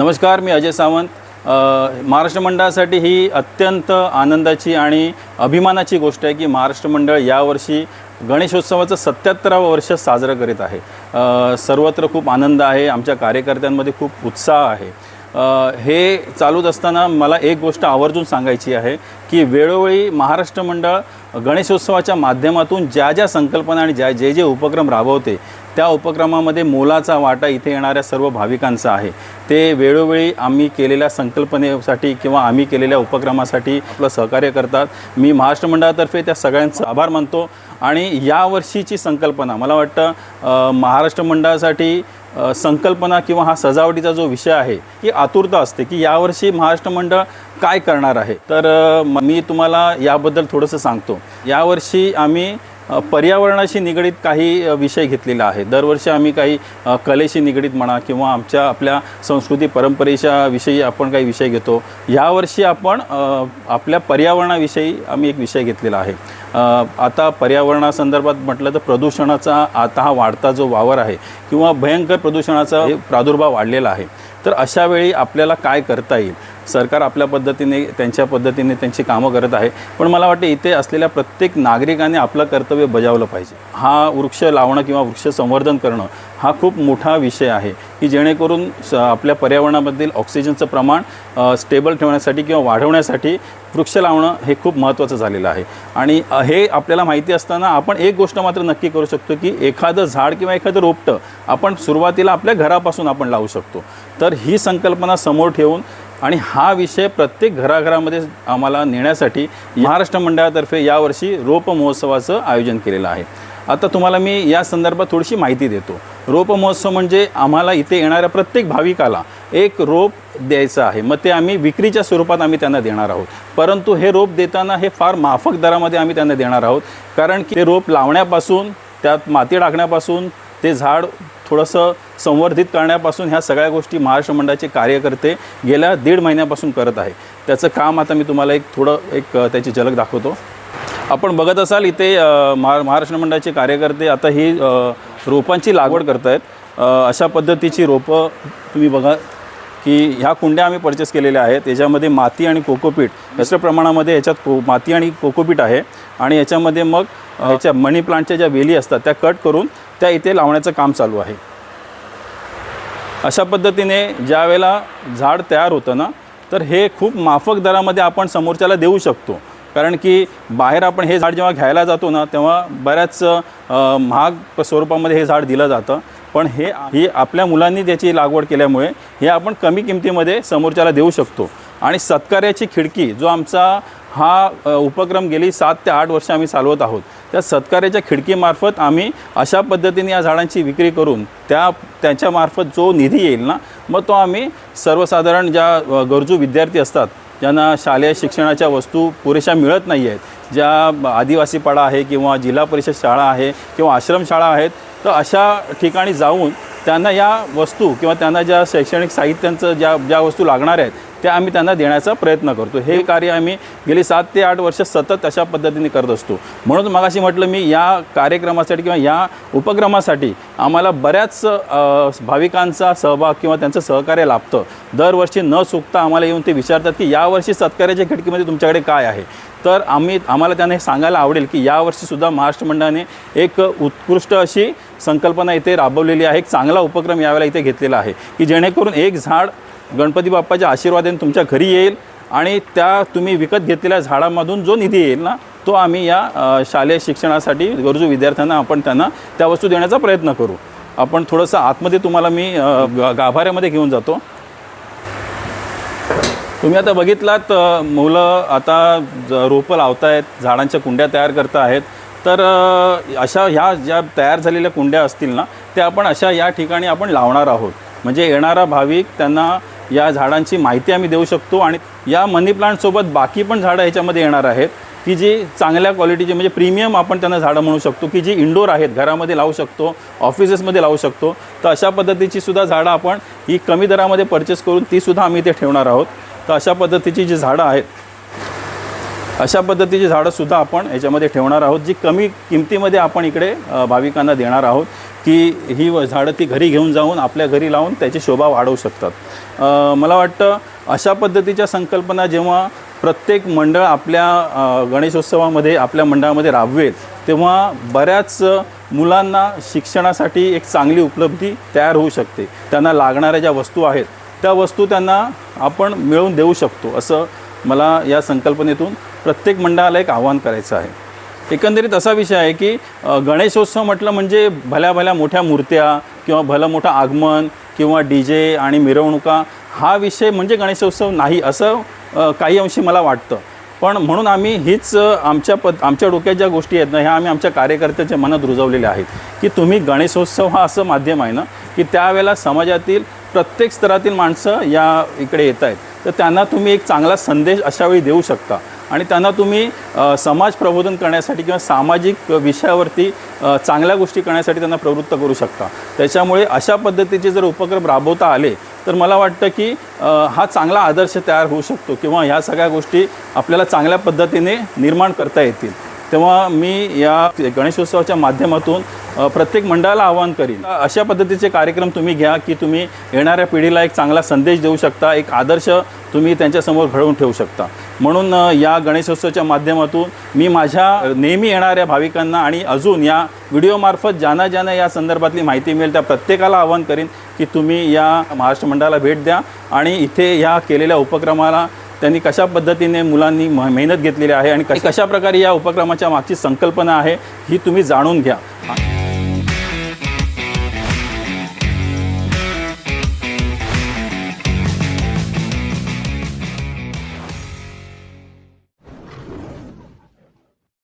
नमस्कार मी अजय सावंत. महाराष्ट्र मंडळासाठी ही अत्यंत आनंदाची आणि अभिमानाची गोष्ट आहे की महाराष्ट्र मंडळ यावर्षी गणेशोत्सवाचं सत्याहत्तरावं वर्ष साजरं करीत आहे. सर्वत्र खूप आनंद आहे आमच्या कार्यकर्त्यांमध्ये खूप उत्साह आहे. हे चालूच असताना मला एक गोष्ट आवर्जून सांगायची आहे की वेळोवेळी महाराष्ट्र मंडळ गणेशोत्सवाच्या माध्यमातून ज्या ज्या संकल्पना आणि ज्या जे जे उपक्रम राबवते त्या उपक्रमामध्ये मोलाचा वाटा इथे येणाऱ्या सर्व भाविकांचा आहे. ते वेळोवेळी आम्ही केलेल्या संकल्पनेसाठी किंवा आम्ही केलेल्या उपक्रमासाठी आपलं सहकार्य करतात. मी महाराष्ट्र मंडळातर्फे त्या सगळ्यांचं आभार मानतो. आणि यावर्षीची संकल्पना मला वाटतं महाराष्ट्र मंडळासाठी संकल्पना किंवा हा सजावटीचा जो विषय आहे ही आतुरता असते की यावर्षी महाराष्ट्र मंडळ काय करणार आहे. तर मी तुम्हाला याबद्दल थोडंसं सांगतो. यावर्षी आम्ही पर्यावरणाशी निगडीत काही विषय घेतलेला आहे. दरवर्षी आम्ही काही कलेशी निगडीत म्हणा किंवा आमच्या आपल्या संस्कृती परंपरेच्या विषयी आपण काही विषय घेतो. यावर्षी आपण आपल्या पर्यावरणाविषयी आम्ही एक विषय घेतलेला आहे. आता पर्यावरणासंदर्भात म्हटलं तर प्रदूषणाचा आता हा वाढता जो वावर आहे किंवा भयंकर प्रदूषणाचा प्रादुर्भाव वाढलेला आहे. तर अशावेळी आपल्याला काय करता येईल? सरकार आपल्या पद्धतीने त्यांच्या पद्धतीने त्यांची कामं करत आहे. पण मला वाटते इथे असलेल्या प्रत्येक नागरिकाने आपलं कर्तव्य बजावलं पाहिजे. हा वृक्ष लावणं किंवा वृक्ष संवर्धन करणं हा खूप मोठा विषय आहे की जेणेकरून स आपल्या पर्यावरणामधील ऑक्सिजनचं प्रमाण स्टेबल ठेवण्यासाठी किंवा वाढवण्यासाठी वृक्ष लावणं हे खूप महत्त्वाचं झालेलं आहे. आणि हे आपल्याला माहिती असताना आपण एक गोष्ट मात्र नक्की करू शकतो की एखादं झाड किंवा एखादं रोपटं आपण सुरुवातीला आपल्या घरापासून आपण लावू शकतो. तर ही संकल्पना समोर ठेवून आणि हा विषय प्रत्येक घराघरामध्ये आम्हाला नेण्यासाठी महाराष्ट्र मंडळातर्फे यावर्षी रोप महोत्सवाचं आयोजन केलेलं आहे. आता तुम्हाला मी या संदर्भात थोडीशी माहिती देतो. रोप महोत्सव म्हणजे आम्हाला इथे येणाऱ्या प्रत्येक भाविकाला एक रोप द्यायचं आहे. मग ते आम्ही विक्रीच्या स्वरूपात आम्ही त्यांना देणार आहोत. परंतु हे रोप देताना हे फार माफक दरामध्ये आम्ही त्यांना देणार आहोत. कारण की ते रोप लावण्यापासून त्यात माती टाकण्यापासून ते झाड थोडंसं संवर्धित करण्यापासून ह्या सगळ्या गोष्टी महाराष्ट्र मंडळाचे कार्यकर्ते गेल्या दीड महिन्यापासून करत आहे. त्याचं काम आता मी तुम्हाला एक थोडं एक त्याची झलक दाखवतो. आपण बघत असाल इथे महा महाराष्ट्र मंडळाचे कार्यकर्ते आता ही रोपांची लागवड करत आहेत अशा पद्धतीची रोपं तुम्ही बघा की ह्या कुंड्या आम्ही परचेस केलेल्या आहेत. याच्यामध्ये माती आणि कोकोपीट जास्त प्रमाणामध्ये याच्यात को माती आणि कोकोपीट आहे. आणि याच्यामध्ये मग याच्या मनी प्लांटच्या ज्या वेली असतात त्या कट करून त्या इथे लावण्याचं काम चालू आहे. अशा पद्धतीने ज्या वेळेला झाड तयार होतं ना तर हे खूप माफक दरामध्ये आपण समोरच्याला देऊ शकतो. कारण की बाहेर आपण हे झाड जेव्हा घ्यायला जातो ना तेव्हा बऱ्याच महाग स्वरूपामध्ये हे झाड दिलं जातं. पण हे ही आपल्या मुलांनी त्याची लागवड केल्यामुळे हे आपण कमी किमतीमध्ये समोरच्याला देऊ शकतो. आणि सत्कार्याची खिडकी जो आमचा हा उपक्रम गेली सात ते आठ वर्ष आम्ही चालवत आहोत. त्या सत्कार्याच्या खिडकीमार्फत आम्ही अशा पद्धतीने या झाडांची विक्री करून त्या त्याच्यामार्फत जो निधी येईल ना मग तो आम्ही सर्वसाधारण ज्या गरजू विद्यार्थी असतात ज्यांना शालेय शिक्षणाच्या वस्तू पुरेशा मिळत नाही आहेत ज्या आदिवासी पाडा आहे किंवा जिल्हा परिषद शाळा आहे किंवा आश्रमशाळा आहेत तर अशा ठिकाणी जाऊन त्यांना या वस्तू किंवा त्यांना ज्या शैक्षणिक साहित्यांचं ज्या ज्या वस्तू लागणार आहेत त्या आम्ही त्यांना देण्याचा प्रयत्न करतो. हे कार्य आम्ही गेली सात ते आठ वर्ष सतत अशा पद्धतीने करत असतो. म्हणून मगाशी म्हटलं मी या कार्यक्रमासाठी किंवा या उपक्रमासाठी आम्हाला बऱ्याच भाविकांचा सहभाग किंवा त्यांचं सहकार्य लाभतं. दरवर्षी न चुकता आम्हाला येऊन ते विचारतात की यावर्षी सत्कार्याच्या खिडकीमध्ये तुमच्याकडे काय आहे? तर आम्ही आम्हाला त्यांना हे सांगायला आवडेल की यावर्षीसुद्धा महाराष्ट्र मंडळाने एक उत्कृष्ट अशी संकल्पना इथे राबवलेली आहे. एक चांगला उपक्रम यावेळेला इथे घेतलेला आहे. की जेणेकरून एक झाड गणपती बाप्पाच्या आशीर्वादाने तुमच्या घरी येईल आणि त्या तुम्ही विकत घेतलेल्या झाडामधून जो निधी येईल ना तो आम्ही या शालेय शिक्षणासाठी गरजू विद्यार्थ्यांना आपण त्यांना त्या वस्तू देण्याचा प्रयत्न करू. आपण थोडंसं आतमध्ये तुम्हाला मी गाभाऱ्यामध्ये घेऊन जातो. तुम्ही आता बघितलात मुलं आता ज- रोपं लावतायत झाडांच्या कुंड्या तयार करत आहेत तर अशा ह्या ज्या तयार झालेल्या कुंड्या असतील ना त्या आपण अशा या ठिकाणी आपण लावणार आहोत. म्हणजे येणारा भाविक त्यांना या झाडांची माहिती आम्ही देऊ शकतो आणि या मनी प्लांटसोबत बाकी पण झाडं ह्याच्यामध्ये येणार आहेत की जी चांगल्या क्वालिटीची म्हणजे प्रीमियम आपण त्यांना झाडं म्हणू शकतो की जी इंडोर आहेत घरामध्ये लावू शकतो ऑफिसेसमध्ये लावू शकतो तर अशा पद्धतीची सुद्धा झाडं आपण ही कमी दरामध्ये परचेस करून तीसुद्धा आम्ही इथे ठेवणार आहोत. तर अशा पद्धतीची जी झाडं आहेत अशा पद्धतीची झाडंसुद्धा आपण याच्यामध्ये ठेवणार आहोत जी कमी किमतीमध्ये आपण इकडे भाविकांना देणार आहोत की ही व- झाडं ती घरी घेऊन जाऊन आपल्या घरी लावून त्याची शोभा वाढवू शकतात. मला वाटतं अशा पद्धतीच्या संकल्पना जेव्हा प्रत्येक मंडळ आपल्या गणेशोत्सवामध्ये आपल्या मंडळामध्ये राबवेल तेव्हा बऱ्याच मुलांना शिक्षणासाठी एक चांगली उपलब्धी तयार होऊ शकते. त्यांना लागणाऱ्या ज्या वस्तू आहेत त्या वस्तू त्यांना आपण मिळवून देऊ शकतो असं मला या संकल्पनेतून प्रत्येक मंडळाला एक आव्हान करायचं आहे. एकंदरीत असा विषय आहे की गणेशोत्सव म्हटलं म्हणजे भल्या भल्या मोठ्या मूर्त्या किंवा भलं मोठं आगमन किंवा डी जे आणि मिरवणुका हा विषय म्हणजे गणेशोत्सव नाही असं काही अंशी मला वाटतं. पण म्हणून आम्ही हीच आमच्या पद आमच्या डोक्यात ज्या गोष्टी आहेत ना ह्या आम्ही आमच्या कार्यकर्त्याच्या मनात रुजवलेल्या आहेत की तुम्ही गणेशोत्सव हा असं माध्यम आहे ना की त्यावेळेला समाजातील प्रत्येक स्तरातील माणसं या इकडे येत आहेत तर त्यांना तुम्ही एक चांगला संदेश अशावेळी देऊ शकता. आणि त्यांना तुम्ही समाज प्रबोधन करण्यासाठी किंवा सामाजिक विषयावरती चांगल्या गोष्टी करण्यासाठी त्यांना प्रवृत्त करू शकता. त्याच्यामुळे अशा पद्धतीचे जर उपक्रम राबवता आले तर मला वाटतं की हा चांगला आदर्श तयार होऊ शकतो किंवा ह्या सगळ्या गोष्टी आपल्याला चांगल्या पद्धतीने निर्माण करता येतील. तेव्हा मी या गणेशोत्सवाच्या माध्यमातून प्रत्येक मंडळाला आवाहन करीन. अशा पद्धतीचे कार्यक्रम तुम्ही घ्या की तुम्ही येणाऱ्या पिढीला एक चांगला संदेश देऊ शकता एक आदर्श तुम्ही त्यांच्यासमोर घडवून ठेवू शकता. म्हणून या गणेशोत्सवाच्या माध्यमातून मी माझ्या नेहमी येणाऱ्या भाविकांना आणि अजून या व्हिडिओमार्फत ज्यांना ज्यांना या संदर्भातली माहिती मिळेल त्या प्रत्येकाला आवाहन करीन की तुम्ही या महाराष्ट्र मंडळाला भेट द्या आणि इथे या केलेल्या उपक्रमाला त्यांनी कशा पद्धतीने मुलांनी म- मेहनत घेतलेली आहे आणि कशा प्रकारे या उपक्रमाच्या मागची संकल्पना आहे ही तुम्ही जाणून घ्या.